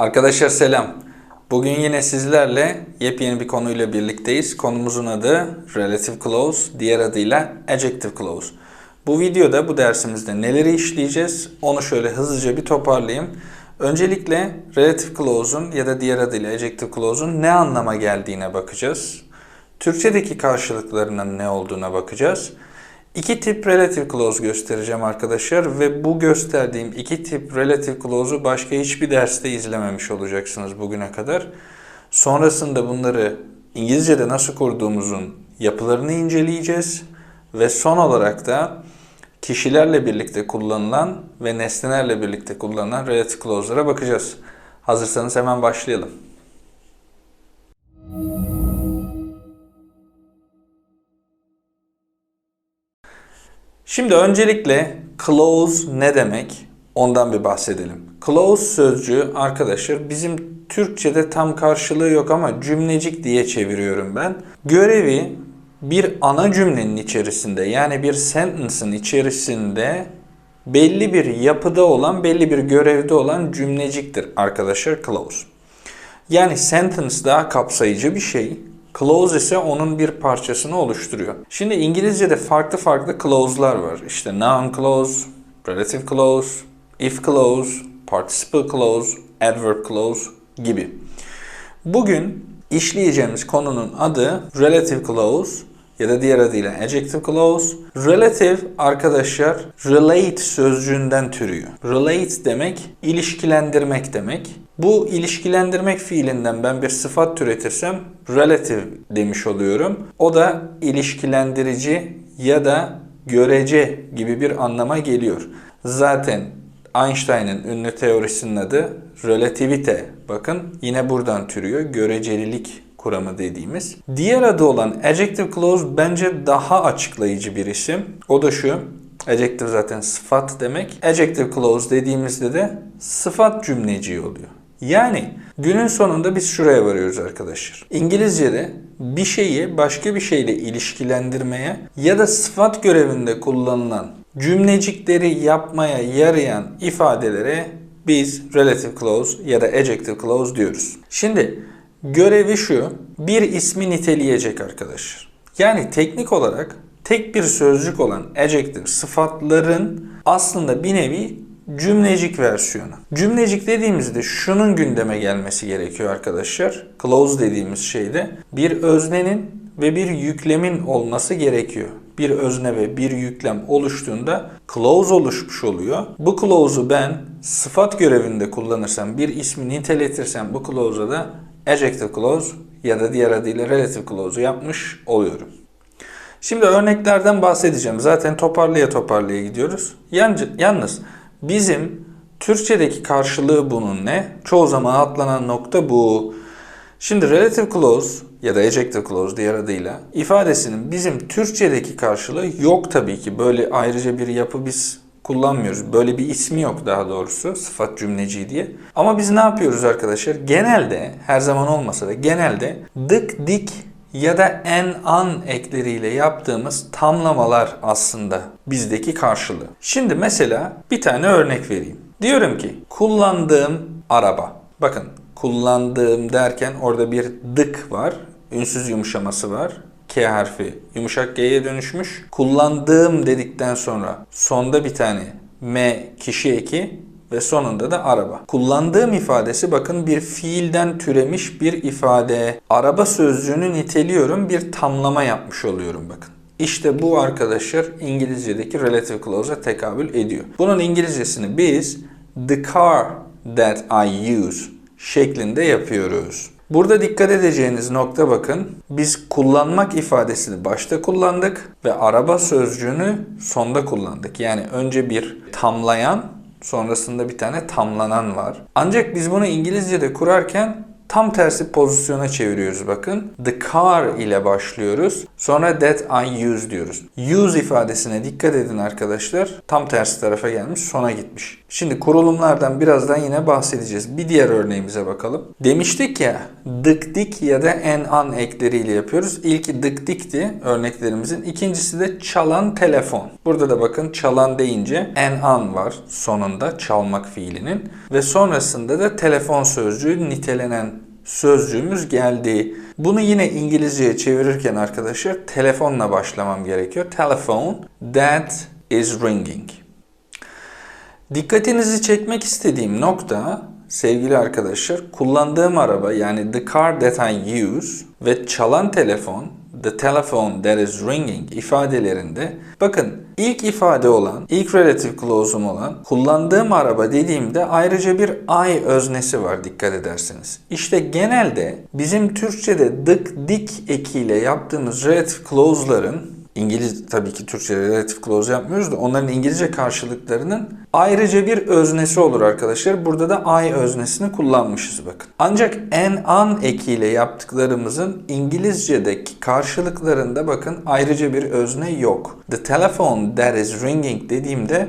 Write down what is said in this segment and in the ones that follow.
Arkadaşlar selam. Bugün yine sizlerle yepyeni bir konuyla birlikteyiz. Konumuzun adı Relative Clause, diğer adıyla Adjective Clause. Bu videoda bu dersimizde neleri işleyeceğiz onu şöyle hızlıca bir toparlayayım. Öncelikle Relative Clause'un ya da diğer adıyla Adjective Clause'un ne anlama geldiğine bakacağız. Türkçedeki karşılıklarının ne olduğuna bakacağız. İki tip relative clause göstereceğim arkadaşlar ve bu gösterdiğim iki tip relative clause'u başka hiçbir derste izlememiş olacaksınız bugüne kadar. Sonrasında bunları İngilizce'de nasıl kurduğumuzun yapılarını inceleyeceğiz ve son olarak da kişilerle birlikte kullanılan ve nesnelerle birlikte kullanılan relative clause'lara bakacağız. Hazırsanız hemen başlayalım. Şimdi öncelikle clause ne demek? Ondan bir bahsedelim. Clause sözcüğü arkadaşlar bizim Türkçe'de tam karşılığı yok ama cümlecik diye çeviriyorum ben. Görevi bir ana cümlenin içerisinde yani bir sentence'ın içerisinde belli bir yapıda olan, belli bir görevde olan cümleciktir arkadaşlar clause. Yani sentence daha kapsayıcı bir şey. Clause ise onun bir parçasını oluşturuyor. Şimdi İngilizce'de farklı farklı clause'lar var. İşte noun clause, relative clause, if clause, participle clause, adverb clause gibi. Bugün işleyeceğimiz konunun adı relative clause ya da diğer adıyla adjective clause. Relative arkadaşlar relate sözcüğünden türüyor. Relate demek ilişkilendirmek demek. Bu ilişkilendirmek fiilinden ben bir sıfat türetirsem relative demiş oluyorum. O da ilişkilendirici ya da görece gibi bir anlama geliyor. Zaten Einstein'ın ünlü teorisinin adı relativite. Bakın yine buradan türüyor. Görecelilik kuramı dediğimiz. Diğer adı olan adjective clause bence daha açıklayıcı bir isim. O da şu. Adjective zaten sıfat demek. Adjective clause dediğimizde de sıfat cümleciği oluyor. Yani günün sonunda biz şuraya varıyoruz arkadaşlar. İngilizce'de bir şeyi başka bir şeyle ilişkilendirmeye ya da sıfat görevinde kullanılan cümlecikleri yapmaya yarayan ifadelere biz relative clause ya da adjective clause diyoruz. Şimdi görevi şu, bir ismi niteleyecek arkadaşlar. Yani teknik olarak tek bir sözcük olan adjective sıfatların aslında bir nevi cümlecik versiyonu. Cümlecik dediğimizde şunun gündeme gelmesi gerekiyor arkadaşlar. Clause dediğimiz şeyde bir öznenin ve bir yüklemin olması gerekiyor. Bir özne ve bir yüklem oluştuğunda clause oluşmuş oluyor. Bu clause'u ben sıfat görevinde kullanırsam, bir ismi niteletirsem bu clause'a da adjective clause ya da diğer adıyla relative clause'u yapmış oluyorum. Şimdi örneklerden bahsedeceğim. Zaten toparlaya toparlaya gidiyoruz. Yalnız bizim Türkçedeki karşılığı bunun ne? Çoğu zaman atlanan nokta bu. Şimdi relative clause ya da adjective clause diğer adıyla ifadesinin bizim Türkçedeki karşılığı yok tabii ki. Böyle ayrıca bir yapı biz kullanmıyoruz. Böyle bir ismi yok daha doğrusu sıfat cümleci diye. Ama biz ne yapıyoruz arkadaşlar? Genelde her zaman olmasa da genelde dık dik ya da en an ekleriyle yaptığımız tamlamalar aslında bizdeki karşılığı. Şimdi mesela bir tane örnek vereyim. Diyorum ki kullandığım araba. Bakın kullandığım derken orada bir dık var. Ünsüz yumuşaması var. K harfi yumuşak G'ye dönüşmüş. Kullandığım dedikten sonra sonda bir tane M kişi eki ve sonunda da araba. Kullandığım ifadesi bakın bir fiilden türemiş bir ifade. Araba sözcüğünü niteliyorum bir tamlama yapmış oluyorum bakın. İşte bu arkadaşlar İngilizce'deki relative clause'a tekabül ediyor. Bunun İngilizcesini biz the car that I use şeklinde yapıyoruz. Burada dikkat edeceğiniz nokta bakın. Biz kullanmak ifadesini başta kullandık ve araba sözcüğünü sonda kullandık. Yani önce bir tamlayan sonrasında bir tane tamlanan var. Ancak biz bunu İngilizce'de kurarken tam tersi pozisyona çeviriyoruz bakın. The car ile başlıyoruz. Sonra that I use diyoruz. Use ifadesine dikkat edin arkadaşlar. Tam tersi tarafa gelmiş, sona gitmiş. Şimdi kurulumlardan birazdan yine bahsedeceğiz. Bir diğer örneğimize bakalım. Demiştik ya dık dik ya da en an ekleriyle yapıyoruz. İlki dık dikti örneklerimizin. İkincisi de çalan telefon. Burada da bakın çalan deyince en an var sonunda çalmak fiilinin. Ve sonrasında da telefon sözcüğü nitelenen sözcüğümüz geldi. Bunu yine İngilizceye çevirirken arkadaşlar telefonla başlamam gerekiyor. Telephone that is ringing. Dikkatinizi çekmek istediğim nokta sevgili arkadaşlar kullandığım araba yani the car that I use ve çalan telefon the telephone that is ringing ifadelerinde bakın ilk ifade olan, ilk relative clause'um olan kullandığım araba dediğimde ayrıca bir I öznesi var dikkat ederseniz. İşte genelde bizim Türkçe'de dık dik ekiyle yaptığımız relative clause'ların İngiliz tabii ki Türkçe relative clause yapmıyoruz da onların İngilizce karşılıklarının ayrıca bir öznesi olur arkadaşlar. Burada da I öznesini kullanmışız bakın. Ancak en an ekiyle yaptıklarımızın İngilizce'deki karşılıklarında bakın ayrıca bir özne yok. The telephone that is ringing dediğimde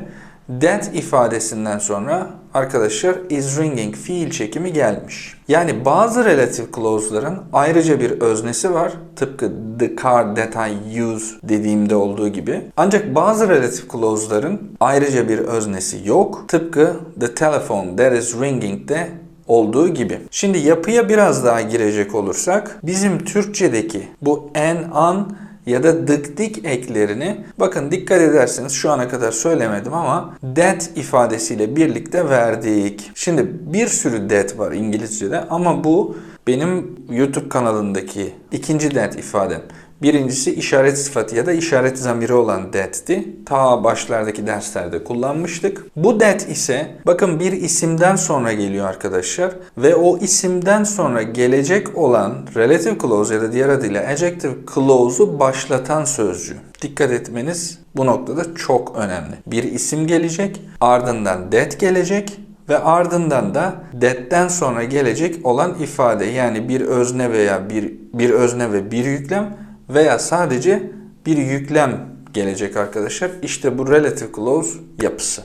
that ifadesinden sonra arkadaşlar is ringing fiil çekimi gelmiş. Yani bazı relative clause'ların ayrıca bir öznesi var. Tıpkı the car that I use dediğimde olduğu gibi. Ancak bazı relative clause'ların ayrıca bir öznesi yok. Tıpkı the telephone that is ringing'de olduğu gibi. Şimdi yapıya biraz daha girecek olursak bizim Türkçedeki bu en an ya da dık dik eklerini bakın dikkat ederseniz şu ana kadar söylemedim ama that ifadesiyle birlikte verdik. Şimdi bir sürü that var İngilizce'de ama bu benim YouTube kanalındaki ikinci that ifadem. Birincisi işaret sıfatı ya da işaret zamiri olan that'ti. Ta başlardaki derslerde kullanmıştık. Bu that ise bakın bir isimden sonra geliyor arkadaşlar. Ve o isimden sonra gelecek olan relative clause ya da diğer adıyla adjective clause'u başlatan sözcüğü. Dikkat etmeniz bu noktada çok önemli. Bir isim gelecek, ardından that gelecek ve ardından da that'ten sonra gelecek olan ifade yani bir özne veya bir bir özne ve bir yüklem veya sadece bir yüklem gelecek arkadaşlar. İşte bu relative clause yapısı.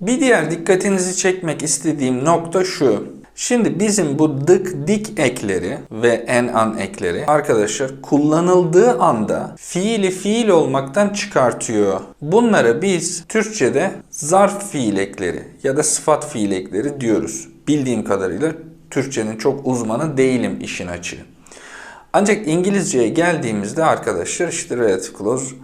Bir diğer dikkatinizi çekmek istediğim nokta şu. Şimdi bizim bu dık dik ekleri ve en an ekleri arkadaşlar kullanıldığı anda fiili fiil olmaktan çıkartıyor. Bunlara biz Türkçe'de zarf fiil ekleri ya da sıfat fiil ekleri diyoruz. Bildiğim kadarıyla Türkçenin çok uzmanı değilim işin açığı. Ancak İngilizceye geldiğimizde arkadaşlar işte relative clause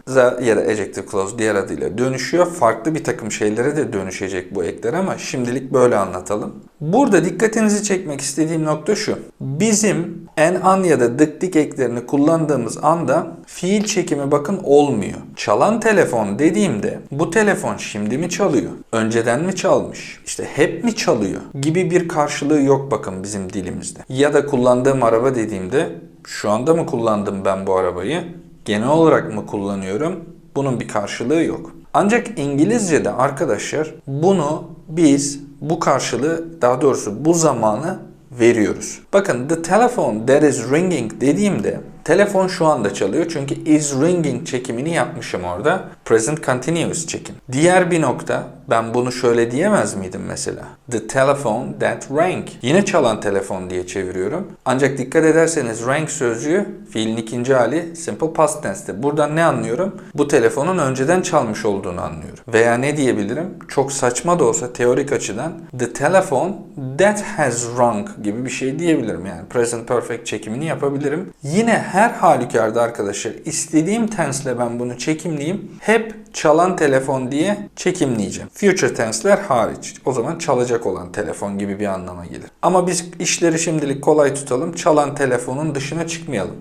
ya da adjective clause diğer adıyla dönüşüyor. Farklı bir takım şeylere de dönüşecek bu ekler ama şimdilik böyle anlatalım. Burada dikkatinizi çekmek istediğim nokta şu. Bizim en an ya da dık dik eklerini kullandığımız anda fiil çekimi bakın olmuyor. Çalan telefon dediğimde bu telefon şimdi mi çalıyor? Önceden mi çalmış? İşte hep mi çalıyor? Gibi bir karşılığı yok bakın bizim dilimizde. Ya da kullandığım araba dediğimde şu anda mı kullandım ben bu arabayı? Genel olarak mı kullanıyorum? Bunun bir karşılığı yok. Ancak İngilizce'de arkadaşlar bunu biz bu karşılığı daha doğrusu bu zamanı veriyoruz. Bakın the telephone that is ringing dediğimde telefon şu anda çalıyor çünkü is ringing çekimini yapmışım orada. Present continuous çekim. Diğer bir nokta ben bunu şöyle diyemez miydim mesela? The telephone that rang. Yine çalan telefon diye çeviriyorum. Ancak dikkat ederseniz rang sözcüğü fiilin ikinci hali simple past tense'te. Buradan ne anlıyorum? Bu telefonun önceden çalmış olduğunu anlıyorum. Veya ne diyebilirim? Çok saçma da olsa teorik açıdan the telephone that has rung gibi bir şey diyebilirim. Yani present perfect çekimini yapabilirim. Yine her halükarda arkadaşlar istediğim tense'le ben bunu çekimleyeyim. Hep çalan telefon diye çekimleyeceğim. Future tense'ler hariç. O zaman çalacak olan telefon gibi bir anlama gelir. Ama biz işleri şimdilik kolay tutalım. Çalan telefonun dışına çıkmayalım.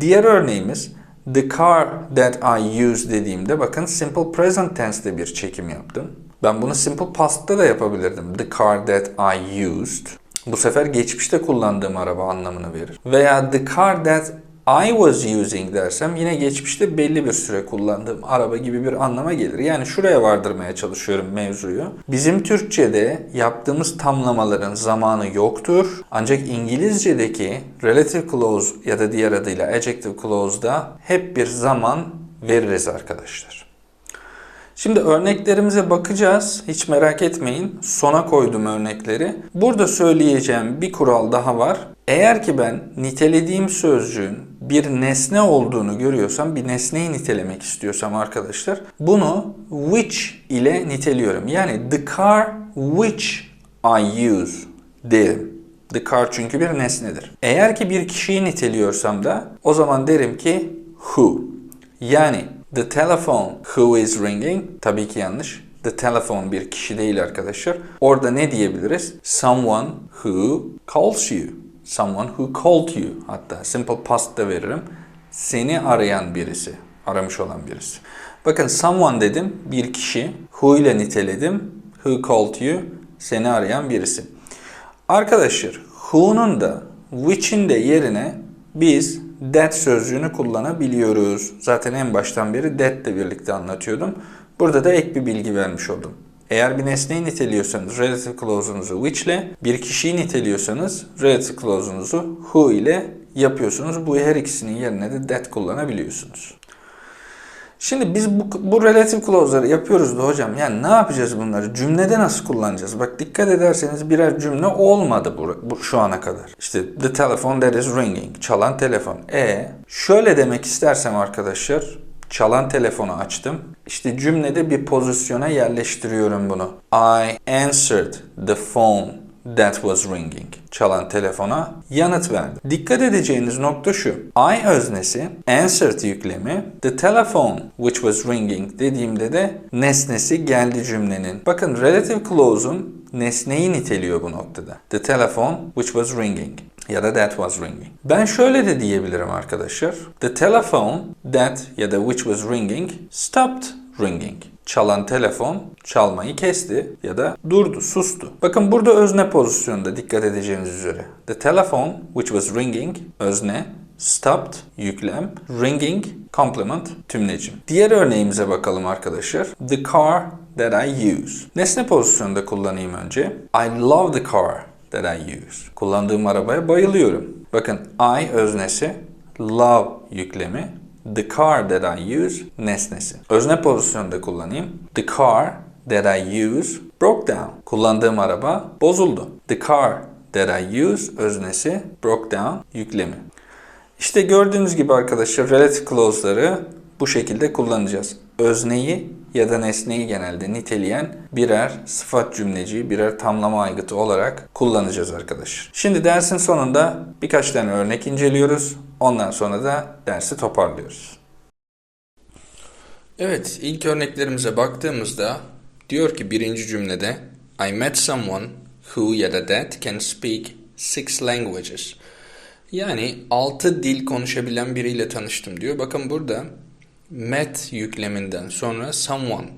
Diğer örneğimiz the car that I use dediğimde bakın simple present tense'de bir çekim yaptım. Ben bunu simple past'ta da yapabilirdim. The car that I used. Bu sefer geçmişte kullandığım araba anlamını verir. Veya the car that I was using dersem yine geçmişte belli bir süre kullandığım araba gibi bir anlama gelir. Yani şuraya vardırmaya çalışıyorum mevzuyu. Bizim Türkçe'de yaptığımız tamlamaların zamanı yoktur. Ancak İngilizce'deki relative clause ya da diğer adıyla adjective clause'da hep bir zaman veririz arkadaşlar. Şimdi örneklerimize bakacağız. Hiç merak etmeyin. Sona koydum örnekleri. Burada söyleyeceğim bir kural daha var. Eğer ki ben nitelediğim sözcüğün bir nesne olduğunu görüyorsam, bir nesneyi nitelemek istiyorsam arkadaşlar, bunu which ile niteliyorum. Yani the car which I use derim. The car çünkü bir nesnedir. Eğer ki bir kişiyi niteliyorsam da o zaman derim ki who. Yani The telephone who is ringing tabii ki yanlış. The telephone bir kişi değil arkadaşlar. Orada ne diyebiliriz? Someone who calls you. Someone who called you. Hatta simple past da veririm. Seni arayan birisi. Aramış olan birisi. Bakın someone dedim. Bir kişi. Who ile niteledim. Who called you. Seni arayan birisi. Arkadaşlar who'nun da which'in de yerine biz that sözcüğünü kullanabiliyoruz. Zaten en baştan beri that ile birlikte anlatıyordum. Burada da ek bir bilgi vermiş oldum. Eğer bir nesneyi niteliyorsanız relative clause'unuzu which ile, bir kişiyi niteliyorsanız relative clause'unuzu who ile yapıyorsunuz. Bu her ikisinin yerine de that kullanabiliyorsunuz. Şimdi biz bu, bu relative clause'ları yapıyoruz da hocam. Yani ne yapacağız bunları? Cümlede nasıl kullanacağız? Bak dikkat ederseniz birer cümle olmadı bu, bu şu ana kadar. İşte the telephone that is ringing. Çalan telefon. E şöyle demek istersem arkadaşlar çalan telefonu açtım. İşte cümlede bir pozisyona yerleştiriyorum bunu. I answered the phone that was ringing. Çalan telefona yanıt verdi. Dikkat edeceğiniz nokta şu. I öznesi, answered yüklemi, the telephone which was ringing dediğimde de nesnesi geldi cümlenin. Bakın relative clause'un nesneyi niteliyor bu noktada. The telephone which was ringing ya da that was ringing. Ben şöyle de diyebilirim arkadaşlar. The telephone that ya da which was ringing stopped ringing çalan telefon çalmayı kesti ya da durdu, sustu. Bakın burada özne pozisyonunda dikkat edeceğiniz üzere. The telephone which was ringing özne, stopped yüklem, ringing complement tümlecim. Diğer örneğimize bakalım arkadaşlar. The car that I use. Nesne pozisyonunda kullanayım önce. I love the car that I use. Kullandığım arabaya bayılıyorum. Bakın I öznesi, love yüklemi, The car that I use nesnesi. Özne pozisyonda kullanayım. The car that I use broke down. Kullandığım araba bozuldu. The car that I use öznesi broke down yüklemi. İşte gördüğünüz gibi arkadaşlar relative clause'ları bu şekilde kullanacağız. Özneyi ya da nesneyi genelde niteleyen birer sıfat cümleci, birer tamlama aygıtı olarak kullanacağız arkadaşlar. Şimdi dersin sonunda birkaç tane örnek inceliyoruz. Ondan sonra da dersi toparlıyoruz. Evet, ilk örneklerimize baktığımızda diyor ki birinci cümlede I met someone who ya da that can speak six languages. Yani altı dil konuşabilen biriyle tanıştım diyor. Bakın burada met yükleminden sonra someone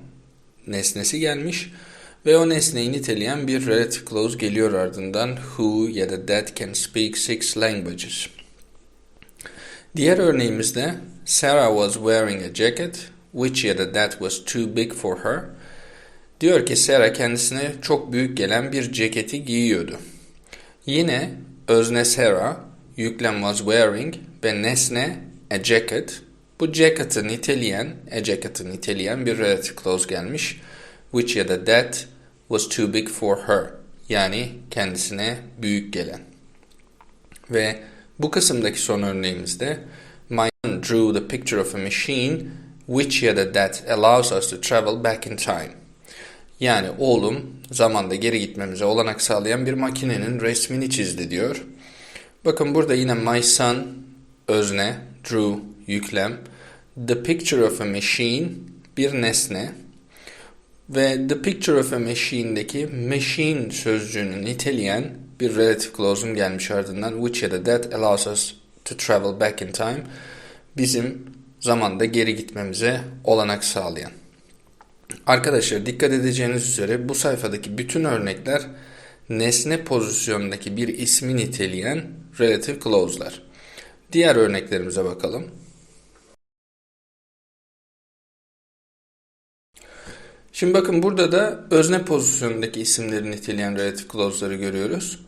nesnesi gelmiş ve o nesneyi niteleyen bir relative clause geliyor ardından who ya da that can speak six languages. Diğer örneğimizde Sarah was wearing a jacket which ya da that was too big for her. Diyor ki Sarah kendisine çok büyük gelen bir ceketi giyiyordu. Yine özne Sarah, yüklem was wearing ve nesne a jacket. Bu jacket'ı niteleyen, a jacket'ı niteleyen bir relative clause gelmiş. Which ya da that was too big for her. Yani kendisine büyük gelen. Ve bu kısımdaki son örneğimizde My son drew the picture of a machine which ya da that allows us to travel back in time. Yani oğlum zamanda geri gitmemize olanak sağlayan bir makinenin resmini çizdi diyor. Bakın burada yine my son özne, drew yüklem, the picture of a machine bir nesne ve the picture of a machine'deki machine sözcüğünü niteleyen bir relative clause'un gelmiş ardından which ya da that allows us to travel back in time bizim zamanda geri gitmemize olanak sağlayan. Arkadaşlar dikkat edeceğiniz üzere bu sayfadaki bütün örnekler nesne pozisyonundaki bir ismi niteleyen relative clause'lar. Diğer örneklerimize bakalım. Şimdi bakın burada da özne pozisyonundaki isimleri niteleyen relative clause'ları görüyoruz.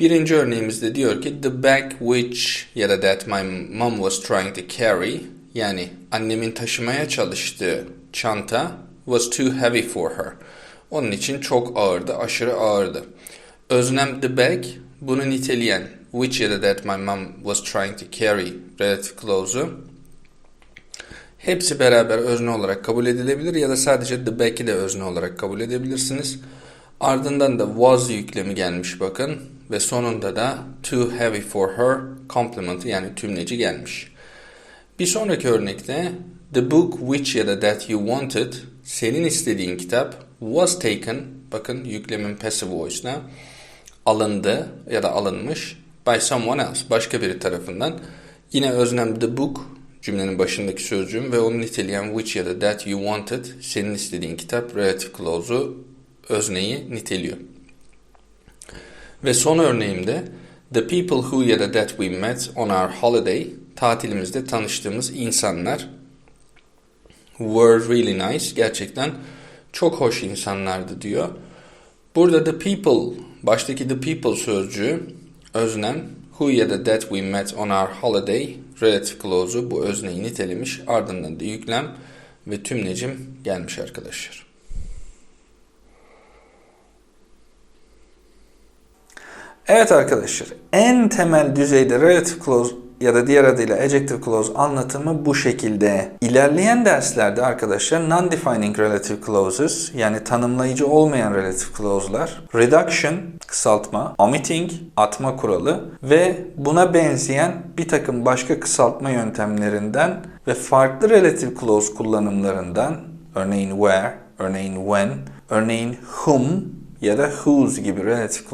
Birinci örneğimizde diyor ki the bag which ya da that my mom was trying to carry yani annemin taşımaya çalıştığı çanta was too heavy for her. Onun için çok ağırdı, aşırı ağırdı. Öznem the bag bunu niteleyen which ya da that my mom was trying to carry relative clause'u hepsi beraber özne olarak kabul edilebilir ya da sadece the bag'i de özne olarak kabul edebilirsiniz. Ardından da was yüklemi gelmiş bakın ve sonunda da too heavy for her complement yani tümleci gelmiş. Bir sonraki örnekte the book which ya da that you wanted senin istediğin kitap was taken bakın yüklemin passive voice'na alındı ya da alınmış by someone else başka biri tarafından. Yine öznem the book cümlenin başındaki sözcüğüm ve onu niteleyen which ya da that you wanted senin istediğin kitap relative clause'u özneyi niteliyor. Ve son örneğimde the people who ya da that we met on our holiday tatilimizde tanıştığımız insanlar were really nice gerçekten çok hoş insanlardı diyor. Burada the people baştaki the people sözcüğü öznem who ya da that we met on our holiday relative clause'u bu özneyi nitelemiş ardından da yüklem ve tümlecim gelmiş arkadaşlar. Evet arkadaşlar, en temel düzeyde relative clause ya da diğer adıyla adjective clause anlatımı bu şekilde. İlerleyen derslerde arkadaşlar non-defining relative clauses yani tanımlayıcı olmayan relative clause'lar, reduction kısaltma, omitting atma kuralı ve buna benzeyen bir takım başka kısaltma yöntemlerinden ve farklı relative clause kullanımlarından örneğin where, örneğin when, örneğin whom ya da whose gibi relative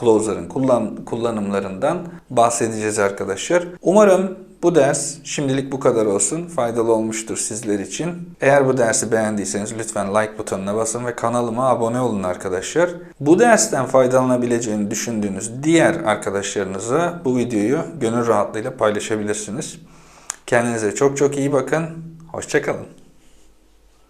clause'ların kullan, kullanımlarından bahsedeceğiz arkadaşlar. Umarım bu ders şimdilik bu kadar olsun. Faydalı olmuştur sizler için. Eğer bu dersi beğendiyseniz lütfen like butonuna basın ve kanalıma abone olun arkadaşlar. Bu dersten faydalanabileceğini düşündüğünüz diğer arkadaşlarınıza bu videoyu gönül rahatlığıyla paylaşabilirsiniz. Kendinize çok çok iyi bakın. Hoşçakalın.